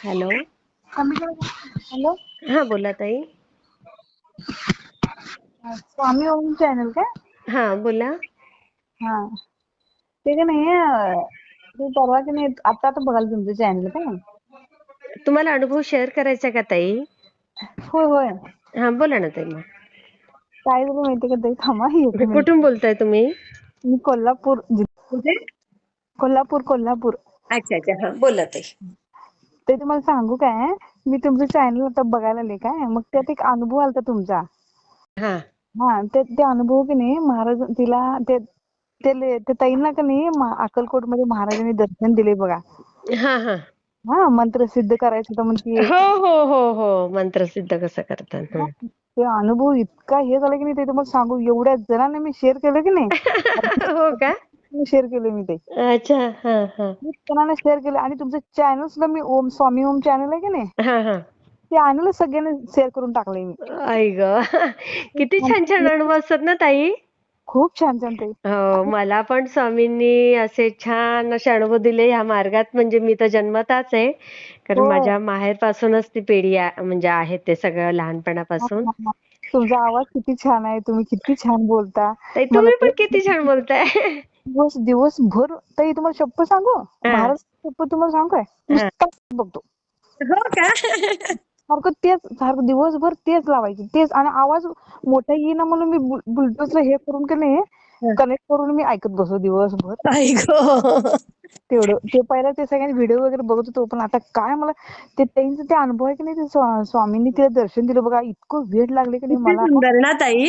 Hello. Hello. हा बोला ताई. स्वामी ओम चॅनल काय हा बोला. हा. ते का नाही ते परवा की नाही आता आता बघाल तुमचं चॅनल काय तुम्हाला अनुभव शेअर करायचा का ताई? होय होय. हा बोला ना ताई मग. काय झालं माहितीये का ताई? थांबा एक मिनिट. कुठून बोलताय तुम्ही? मी कोल्हापूर जि- कोल्हापूर कोल्हापूर. अच्छा अच्छा. हा बोला ताई. ते तुम्हाला सांगू काय? मी तुमचं चॅनल आता बघायला आले काय? मग त्यात एक अनुभव आलता तुमचा. हा. हा ते ते अनुभव की नाही महाराज तिला ते ते ले- ते ताईंना का नाही मा- अक्कलकोटमध्ये महाराजांनी दर्शन दिले बघा. हा हा. हा मंत्र सिद्ध करायचं होतं म्हणून हो हो हो हो मंत्र सिद्ध कसं करतात हं. ते अनुभव इतका हे झाला की नाही ते तुम्हाला सांगू एवढ्या जणांना मी शेअर केलं की नाही. हो का? शेअर केलं मी ते. अच्छा हा हा. मी जणांना शेअर केलं? आणि तुमचं चॅनल सुद्धा मी ओम स्वामी ओम चॅनल आहे की नाही? हा हा. ते चॅनल सगळ्यांना शेअर करून टाकलंय मी. आई ग. किती छान छान अनुभव असतात ना ताई? खूप छान छान ते हो मला पण स्वामींनी असे छान असे अनुभव दिले ह्या मार्गात. म्हणजे मी तर जन्मताच आहे. कारण हो. माझ्या माहेरपासूनच ती पिढी म्हणजे आहे ते सगळं लहानपणापासून. तुमचा आवाज किती छान आहे. तुम्ही किती छान बोलता. ताई तुम्ही पण किती छान बोलताय. दिवस दिवसभर ताई तुम्हाला शप्प सांगू? भारत शप्प तुम्हाला सांगू काय? बघतो. हो का? सारखं तेच सारखं दिवसभर तेच लावायचे तेच. आणि आवाज मोठा येईना म्हणून मी बुलटूथला हे करून की नाही. कनेक्ट करून मी ऐकत बसतो दिवसभर. तेवढं. ते पहिला ते सगळ्यांचे व्हिडिओ वगैरे बघत होतो पण आता काय मला ते त्यांचं ते अनुभव आहे की नाही ते स्वा- स्वामींनी तिला दर्शन दिलं बघा इतकं वेळ लागले की नाही मला. ताई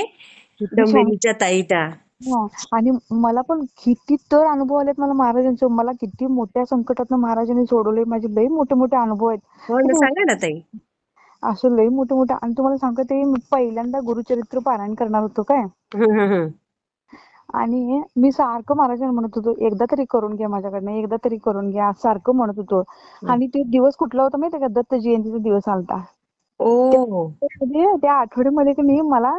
ताई त्या. हा. आणि मला पण किती तर अनुभव आलेत मला महाराजांचे. मला किती मोठ्या संकटातनं महाराजांनी सोडवले. माझे लई मोठे मोठे अनुभव आहेत. हो ना सांगा ना ताई. असं लई मोठे मोठे. आणि तुम्हाला सांगते मी पहिल्यांदा गुरुचरित्र पारायण करणार होतो काय. आणि मी सारखं महाराजांना म्हणत होतो एकदा तरी करून घ्या माझ्याकडनं एकदा तरी करून घ्या सारखं म्हणत होतो. आणि ते दिवस कुठला होता माहितीये का? दत्त जयंतीचा दिवस आलता. ओ म्हणजे त्या आठवड्यामध्ये की नाही मला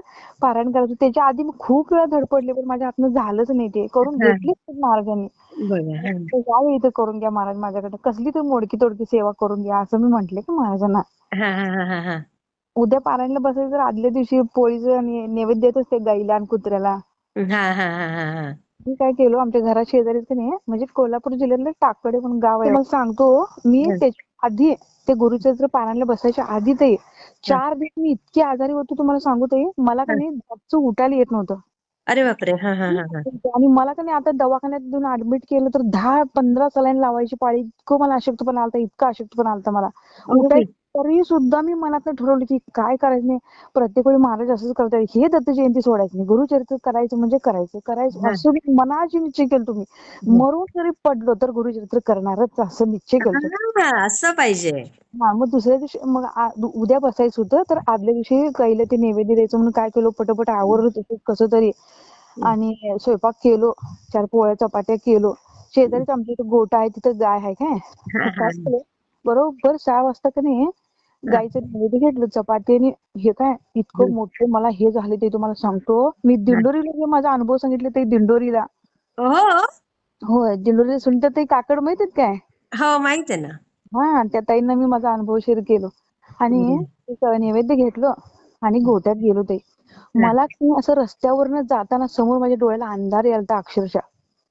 पारायण करायचं त्याच्या आधी मी खूप वेळा धडपडले पण माझ्या हातनं झालंच नाही ते करून हा. घेतलीच महाराजांनी बघा हं. तर यावेळी इथं करून घ्या महाराज माझ्याकडे कसली तर मोडकी तोडकी सेवा करून घ्या असं मी म्हंटले की महाराजांना हा, हा, हा, हा, हा. उद्या पारायणला बसायचं तर आदल्या दिवशी पोळीचं आणि नैवेद्य देत असते गाईला आणि कुत्र्याला हा, हा, हा, हा, हा. मी काय केलं आमच्या घरा शेजारीच की नाही म्हणजे कोल्हापूर जिल्ह्यातलं टाकवडे म्हणून गाव आहे तुम्हाला सांगतो मी हं. त्याच्या आधी ते गुरुचरित्र पारायणला बसायच्या आधी ते चार दिवस मी इतकी आजारी होतो तुम्हाला सांगू ते मला का नाही उठायला येत नव्हतं. अरे बापरे. हा हा हा हा. आणि मला का नाही आता दवाखान्यात घेऊन ऍडमिट केलं तर दहा पंधरा सलाईन लावायची पाळी इतकं मला अशक्तपणा आलता इतका अशक्तपणा आलता मला. तरी सुद्धा मी मनात ठरवलं की काय करायचं नाही. प्रत्येक वेळी महाराज असंच करतात. हे दत्त जयंती सोडायची नाही. गुरुचरित्र करायचं म्हणजे करायचं. करायचं. असं मनाची निश्चय केलं तुम्ही. मरून जरी पडलो तर गुरुचरित्र करणारच असं निश्चय केलं असं पाहिजे. हा मग दुसऱ्या दिवशी मग उद्या बसायचं होतं तर आदल्या दिवशी गाईला ते नैवेद्य द्यायचं म्हणून काय केलं पटापट आवरलं तसं कसं तरी. आणि स्वयंपाक केलो चार पोळ्या चपात्या केलो. शेजारीच आमच्या इथे गोठा आहे तिथं गाय आहे काय केलं बरोबर सहा वाजता का नाही गाईचं नैवेद्य घेतलं चपाती आणि हे काय इतकं मोठं मला हे झालं ते तुम्हाला सांगतो. मी दिंडोरीला जे माझा अनुभव सांगितले ते दिंडोरीला. हो होय दिंडोरीला सुनते ते काकड माहितीत काय? हो माहीत आहे ना. हा त्या ताईंना मी माझा अनुभव शेअर केलो. आणि ते नैवेद्य घेतलं आणि गोट्यात गेलो ते. मला असं रस्त्यावरनं जाताना समोर माझ्या डोळ्याला अंधार यालता अक्षरशः.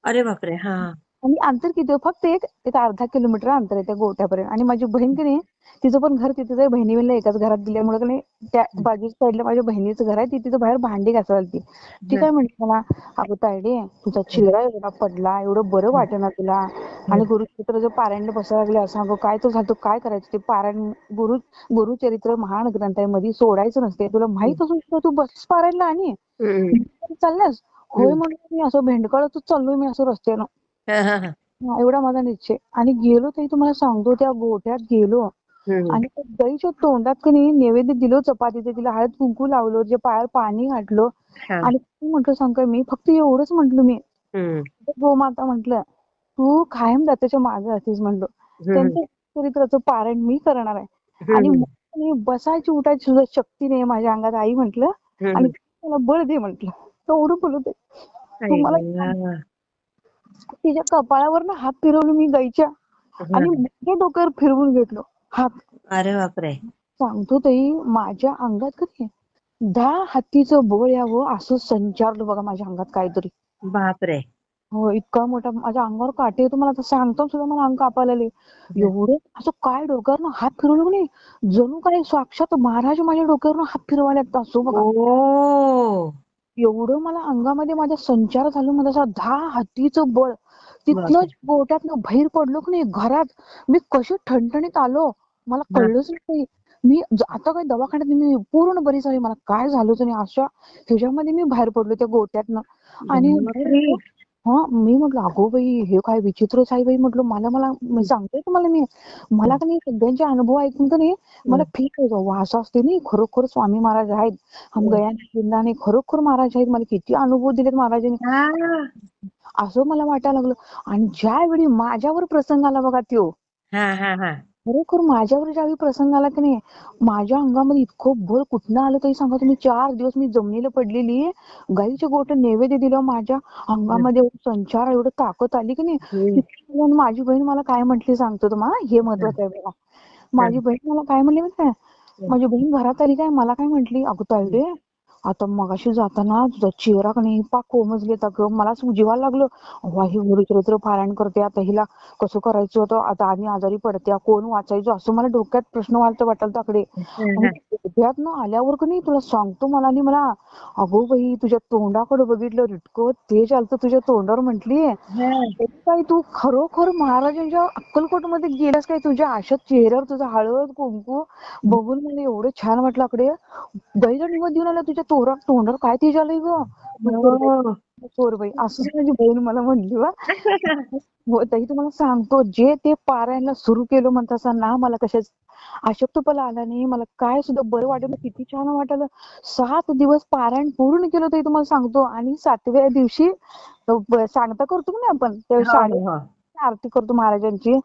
अरे बापरे हा. आणि अंतर किती? फक्त एक एक अर्धा किलोमीटर अंतर आहे त्या गोट्यापर्यंत आणि माझी बहीण की नाही तिचं पण घर तिथेच आहे. बहिणी बहिणीला एकाच घरात दिल्यामुळे की नाही त्या बाजूच्या साईडला माझ्या बहिणीचं घर आहे. ती तिथं बाहेर भांडी घासायला ती ती काय म्हणते मला अगं तायडे तुझा चिलरा एवढा पडला एवढं बरं वाटेना तुला. आणि गुरुचरित्र जर पारायणला बसायला लागले असं अगं काय तर झालं काय करायचं? ते पारायण गुरु गुरुचरित्र महान ग्रंथ आहे मध्ये सोडायचं नसते. तुला माहीत असून तू बस पारायणला आणि हम्म. चालल्यास होय म्हणून मी असं भेंडकाळतच चाललोय मी असं रस्त्यानं. हा, हा, हा. हा, एवढा माझा निश्चय. आणि गेलो तरी तुम्हाला सांगतो त्या गोठ्यात गेलो. आणि त्या गाईच्या तोंडात की नाही नैवेद्य दिलो चपातीचं तिला हळद कुंकू लावलो जे पायावर पाणी घातलं. हा. आणि म्हटलं सांग काय मी फक्त एवढंच म्हंटल मी. गोमाता म्हंटल तू कायम दत्ताच्या मागे असतीस म्हणलो हम्म. त्यांचं चरित्राचं पारायण मी करणार आहे. आणि बसायची उठायची सुद्धा शक्ती नाही माझ्या अंगात. आई म्हंटल. आणि मला बळ दे म्हंटल. एवढं बोलत तुम्हाला तिच्या कपाळावर हात फिरवले मी गाईच्या. आणि मोठ्या डोक्यावर फिरवून घेतलो हात. अरे बापरे. सांगतो ताई माझ्या अंगात कधी दहा हत्तीचं बळ यावं असं संचारलं बघा माझ्या अंगात काहीतरी. बापरे. हो इतका मोठा माझ्या अंगावर काटे येतो मला. आता सांगतो सुद्धा मला अंग कापायला एवढं असं काय डोक्यावरनं हात फिरवलं नाही जणू काय साक्षात महाराज माझ्या डोक्यावरनं हात फिरवायला लागतात असो बघा. एवढं मला अंगामध्ये माझ्या संचार झालं मला असं दहा हत्तीचं बळ. तिथनंच गोट्यातनं बाहेर पडलो की नाही घरात. मी कशी ठणठणीत आलो मला. कळलंच नाही. मी आता काही दवाखान्यात मी पूर्ण बरी झाली मला काय झालंच नाही. अशा ह्याच्यामध्ये मी बाहेर पडलो त्या गोट्यातनं. आणि. हा मी म्हटलं अगो बाई हे काय विचित्रच आहे बाई म्हटलं मला मला मी सांगते तुम्हाला मी. मला का नाही सगळ्यांचे अनुभव ऐकून का नाही मला फील व्हायचं वा असं असते नाही खरोखर स्वामी महाराज आहेत. हम. गया नहीं खरोखर महाराज आहेत. मला किती अनुभव दिलेत महाराजांनी. हा. असं मला वाटायला लागलं. आणि ज्यावेळी माझ्यावर प्रसंग आला बघा त्यो हा हा हा. खरोखर माझ्यावर ज्यावेळी प्रसंग आला की नाही माझ्या अंगामध्ये इतकं बळ कुठनं आलं तरी सांगा तुम्ही चार दिवस मी जमिनीला पडलेली गाईचे गोट नैवेद्य दिलं माझ्या अंगामध्ये एवढं संचार एवढं ताकद आली की नाही जाऊन माझी बहीण मला काय म्हटली सांगतो तुम्हाला हे महत्वाचं आहे बघा. माझी बहीण मला काय म्हणली माहिती माझी बहीण घरात आली काय? मला काय म्हटली? अगं तायडे आता मगाशी जाताना तुझा चेहरा का नाही पाक कोमजलेत अगं मला असं जीवाला लागलं. अव्वा ही गुरुचरित्र पारायण करते. आता हिला कसं करायचं होतं? आता आणि आजारी पडत्या. कोण वाचायचं? असं मला डोक्यात प्रश्न वाटतं वाटलं ताकडे ना आल्यावर का नाही तुला सांगतो मला आणि मला अगो बाई तुझ्या तोंडाकडे बघितलं रिटकं तेज आलतं तुझ्या तोंडावर म्हंटली. काय तू खरोखर महाराजांच्या अक्कलकोटमध्ये गेलास काय? तुझ्या आशात चेहऱ्यावर तुझा हळद कुंकू बघून मला एवढं छान वाटलं अकडे बैल निवड देऊन आला तुझ्या तोरा तोंडावर काय तेज आलंय ग? चोरबाई असं माझी बहीण मला म्हणली वा तुम्हाला सांगतो जे ते पारायणला सुरू केलं म्हणता ना मला कशाच अशक्तपणा आला नाही. मला काय सुद्धा बरं वाटलं किती छान वाटलं. सात दिवस पारायण पूर्ण केलं ताई तुम्हाला सांगतो. आणि सातव्या दिवशी सांगता करतो ना आपण? त्या आरती करतो महाराजांची.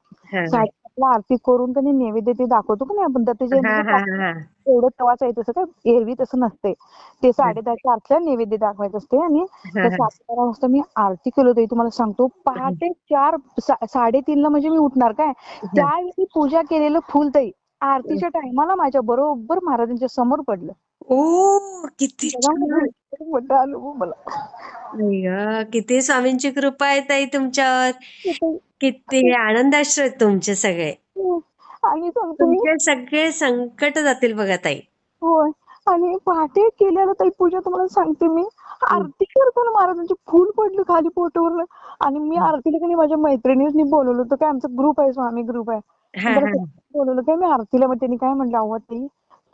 साडेसातला आरती करून त्यांनी नैवेद्य ते दाखवतो का नाही आपण? दत्त जयंतीचं एवढं तवाच आहे तसं काय एरवी तसं नसते ते साडे दहाच्या आरतीला नैवेद्य दाखवायचं असते आणि त्या साडेबारा वाजता मी आरती केलो होती तुम्हाला सांगतो पहाटे चार सा- साडेतीनला म्हणजे मी उठणार काय? त्यावेळी पूजा केलेलं फुल ताई आरतीच्या टायमाला माझ्या बरोबर महाराजांच्या समोर पडलं. ओ किती छान. किती मोठा अनुभव मला? अय्या, किती स्वामींची कृपा आहे ताई तुमच्यावर. किती आनंदाश्र आहेत तुमचे सगळे. आणि सांगतो. मी तुमचे सगळे संकट जातील बघा ताई. होय आणि पहाटे केलेलं ताई पूजा तुम्हाला सांगते मी. आरती करताना महाराजांचे फुल पडलं खाली पोटावर आणि मी आरतीला काही माझ्या मैत्रिणींनी बोलवलं होतं. काय आमचा ग्रुप आहे स्वामी ग्रुप आहे. हा, हा. बोलवलं काय? मी आरतीला मग त्यांनी काय म्हणलं अहो ताई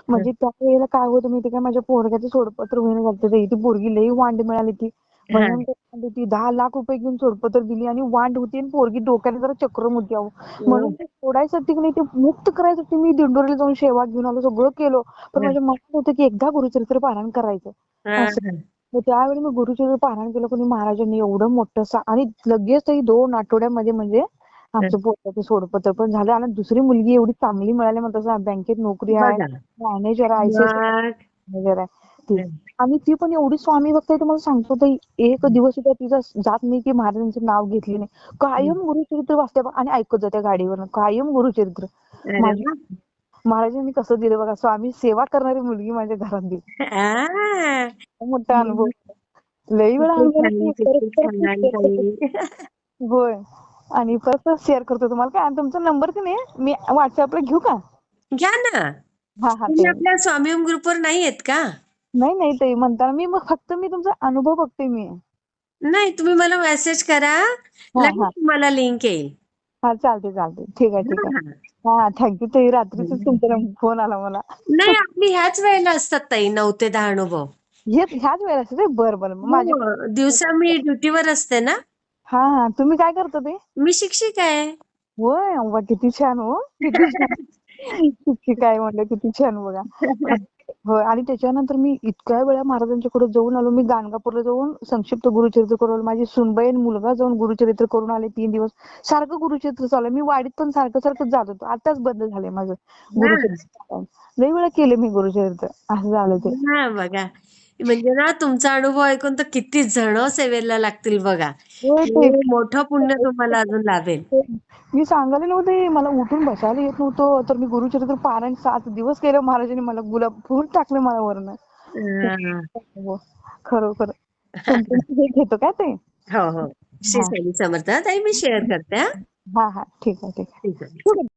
म्हणजे त्या वेळेला काय होतं माहिती काय माझ्या पोरग्याचं सोडपत्र होईना झालं ताई ती पोरगी लई वांड मिळाली ती. होती दहा लाख रुपये घेऊन सोडपत्र दिली आणि वांड होती आणि पोरगी डोक्याला जरा चक्रम होती अहो. म्हणून ते सोडायसाठी की नाही ते मुक्त करायसाठी मी दिंडोरीला जाऊन सेवा घेऊन आलो सगळं केलं. पण माझ्या मनात होतं की एकदा गुरुचरित्र पारायण करायचं. मग त्यावेळी मी गुरुचरित्र पारायण केलं. कोणी महाराजांनी एवढं मोठं आणि लगेच दोन आठवड्यामध्ये म्हणजे आमचं पोटाचं सोडपत्र पण झालं आणि दुसरी मुलगी एवढी चांगली मिळाली म्हणतात बँकेत नोकरी आहे. मॅनेजर आहे मॅनेजर आहे. आणि ती पण एवढी स्वामी भक्त आहे तुम्हाला सांगतो ताई एक दिवस सुद्धा तिचा जात नाही की महाराजांचं नाव घेतली नाही. कायम गुरुचरित्र वाचते बघा आणि ऐकत जाते गाडीवर कायम गुरुचरित्र. महाराजांनी कसं दिलं बघा स्वामी सेवा करणारी मुलगी माझ्या घरात दिली. मोठा अनुभव. लई वेळा. होय. आणि परत शेअर करतो तुम्हाला काय? आणि तुमचा नंबर की नाही मी व्हॉट्सअपला घेऊ का? घ्या ना. हा हा तुम्ही ते. आपल्या स्वामी ग्रुपवर नाही आहेत का? नाही नाही ते म्हणताना मी मग फक्त मी तुमचा अनुभव बघते मी. नाही तुम्ही मला मेसेज करा. लगेच हा. तुम्हाला लिंक येईल. हा चालते चालते ठीक आहे ठीक आहे. हा. हा. थँक्यू ते रात्रीच तुमचा फोन आला मला. नाही आपली ह्याच वेळेला असतात ताई नऊ ते दहा अनुभव. हे ह्याच वेळेला असते बरं बरं. मग माझे हो, दिवसा मी ड्युटीवर असते ना. हा हा. तुम्ही काय करता ते मी शिक्षिका आहे. होय अव्वा किती छान हो. किती छान. शिक्षिका आहे म्हणलं किती छान बघा. होय आणि त्याच्यानंतर मी इतक्या वेळा महाराजांच्याकडे जाऊन आलो. मी गाणगापूरला जाऊन संक्षिप्त गुरुचरित्र करून आलो. माझी सुनबाई आणि मुलगा जाऊन गुरुचरित्र करून आले तीन दिवस. सारखं गुरुचरित्र चालू. मी वाडीत पण सारखं सारखं जात होतो. आताच बंद झालंय माझं गुरुचरित्र. लई वेळा केले मी गुरुचरित्र. असं झालं ते. हा बघा. म्हणजे ना तुमचा अनुभव ऐकून तर किती जण सेवेला लागतील बघा. हो हे. ते मोठं पुण्य तुम्हाला अजून लाभेल. मी सांगायला नव्हते मला उठून बसायला येत नव्हतं तर मी गुरुचरित्र पारायण सात दिवस केलं महाराजांनी मला गुलाब फुल टाकलं मला वरनं. हा. हो खरोखर. तुमचं हे घेतो काय ते? हो हो. श्री हा. समर्थ. ताई मी शेअर करते हा. हा हा. आहे ठीक आहे ठीक आहे. ठीक आहे.